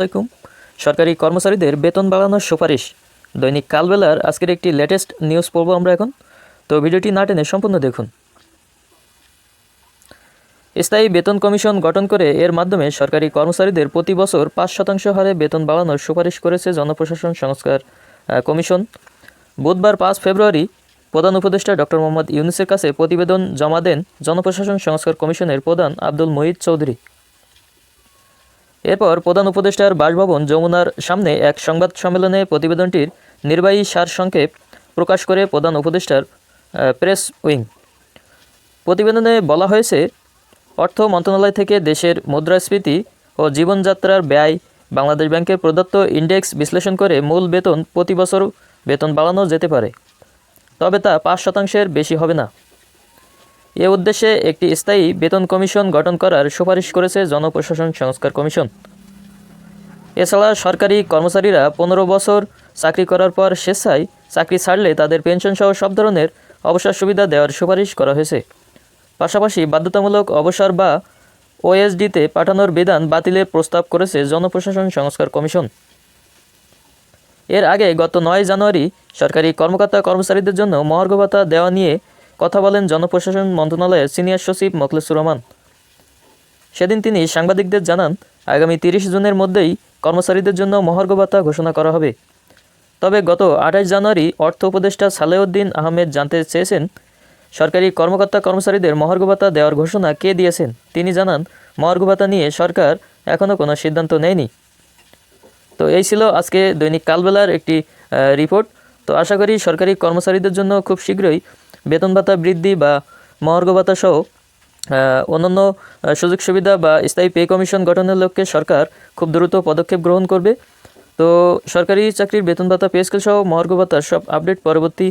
আলাইকুম। সরকারি কর্মচারীদের বেতন বাড়ানোর সুপারিশ। দৈনিক কালবেলার আজকের একটি লেটেস্ট নিউজ পড়ব আমরা এখন। তো ভিডিওটি না টেনে সম্পূর্ণ দেখুন। স্থায়ী বেতন কমিশন গঠন করে এর মাধ্যমে সরকারি কর্মচারীদের প্রতি বছর পাঁচ শতাংশ হারে বেতন বাড়ানোর সুপারিশ করেছে জনপ্রশাসন সংস্কার কমিশন। বুধবার পাঁচ ফেব্রুয়ারি প্রধান উপদেষ্টা ডক্টর মোহাম্মদ ইউনুসের কাছে প্রতিবেদন জমা দেন জনপ্রশাসন সংস্কার কমিশনের প্রধান আব্দুল মহিদ চৌধুরী। এরপর প্রধান উপদেষ্টার বাসভবন যমুনার সামনে এক সংবাদ সম্মেলনে প্রতিবেদনটির নির্বাহী সারসংক্ষেপ প্রকাশ করে প্রধান উপদেষ্টার প্রেস উইং। প্রতিবেদনে বলা হয়েছে, অর্থ মন্ত্রণালয় থেকে দেশের মুদ্রাস্ফীতি ও জীবনযাত্রার ব্যয় বাংলাদেশ ব্যাংকের প্রদত্ত ইন্ডেক্স বিশ্লেষণ করে মূল বেতন প্রতি বছর বেতন বাড়ানো যেতে পারে। তবে তা পাঁচ শতাংশের বেশি হবে না। এ উদ্দেশ্যে একটি স্থায়ী বেতন কমিশন গঠন করার সুপারিশ করেছে জনপ্রশাসন সংস্কার কমিশন। এছাড়া সরকারি কর্মচারীরা পনেরো বছর চাকরি করার পর স্বেচ্ছায় চাকরি ছাড়লে তাদের পেনশন সহ সব ধরনের অবসর সুবিধা দেওয়ার সুপারিশ করা হয়েছে। পাশাপাশি বাধ্যতামূলক অবসর বা ওএসডিতে পাঠানোর বিধান বাতিলের প্রস্তাব করেছে জনপ্রশাসন সংস্কার কমিশন। এর আগে গত নয় জানুয়ারি সরকারি কর্মকর্তা কর্মচারীদের জন্য মহার্ঘ ভাতা দেওয়া নিয়ে কথা বলেন জনপ্রশাসন মন্ত্রণালয়ের সিনিয়র সচিব মখলেসুর রহমান। সেদিন তিনি সাংবাদিকদের জানান, আগামী তিরিশ জুনের মধ্যেই কর্মচারীদের জন্য মহার্ঘ ভাতা ঘোষণা করা হবে। তবে গত আঠাশ জানুয়ারি অর্থ উপদেষ্টা সালেউদ্দিন আহমেদ জানতে চেয়েছেন, সরকারি কর্মকর্তা কর্মচারীদের মহার্ঘ ভাতা দেওয়ার ঘোষণা কে দিয়েছেন? তিনি জানান, মহার্ঘ ভাতা নিয়ে সরকার এখনও কোনো সিদ্ধান্ত নেয়নি। তো এই ছিল আজকে দৈনিক কালবেলার একটি রিপোর্ট। তো আশা করি সরকারি কর্মচারীদের জন্য খুব শীঘ্রই বেতন ভাতা বৃদ্ধি বা মহার্ঘ ভাতা সহ অন্যান্য সুযোগ সুবিধা বা স্থায়ী পে কমিশন গঠনের লক্ষ্যে সরকার খুব দ্রুত পদক্ষেপ গ্রহণ করবে। তো সরকারি চাকরির বেতন ভাতা, পে স্কেল সহ মহার্ঘ ভাতার সব আপডেট পরবর্তী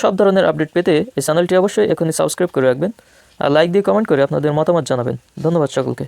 সব ধরনের আপডেট পেতে এই চ্যানেলটি অবশ্যই এখনই সাবস্ক্রাইব করে রাখবেন। আর লাইক দিয়ে কমেন্ট করে আপনাদের মতামত জানাবেন। ধন্যবাদ সকলকে।